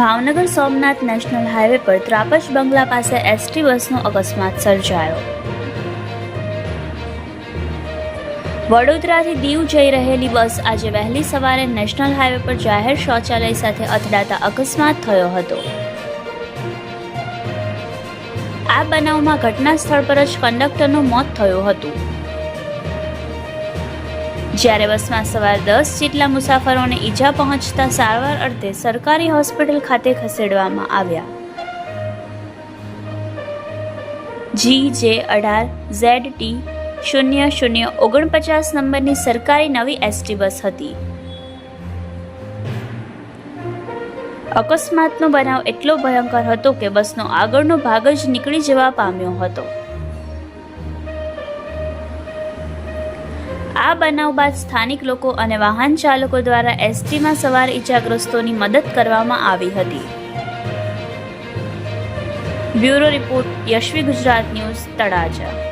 Bhavnagar Somnath national highway પર ત્રાપજ બંગલા પાસે એસટી બસનો અકસ્માત સર્જાયો. વડોદરાથી દીવ જઈ રહેલી બસ આજે વહેલી સવારે નેશનલ હાઈવે પર જાહેર શૌચાલય સાથે અથડાતા અકસ્માત થયો હતો. આ બનાવમાં ઘટના સ્થળ પર જ કંડક્ટરનું મોત થયું હતું. જ્યારે બસમાં સવાર દસ જેટલા મુસાફરોને ઈજા પહોંચતા સારવાર અર્થે સરકારી હોસ્પિટલ ખાતે ખસેડવામાં આવ્યા. જી જે અઢાર, ઝેડ ટી, શૂન્ય શૂન્ય ઓગણપચાસ નંબરની સરકારી નવી એસટી બસ હતી. અકસ્માતનો બનાવ એટલો ભયંકર હતો કે બસનો આગળનો ભાગ જ નીકળી જવા પામ્યો હતો. આ બનાવ બાદ સ્થાનિક લોકો અને વાહન ચાલકો દ્વારા એસટીમાં સવાર ઇજાગ્રસ્તોની મદદ કરવામાં આવી હતી. Bureau report Yashvi Gujarat news Talaja.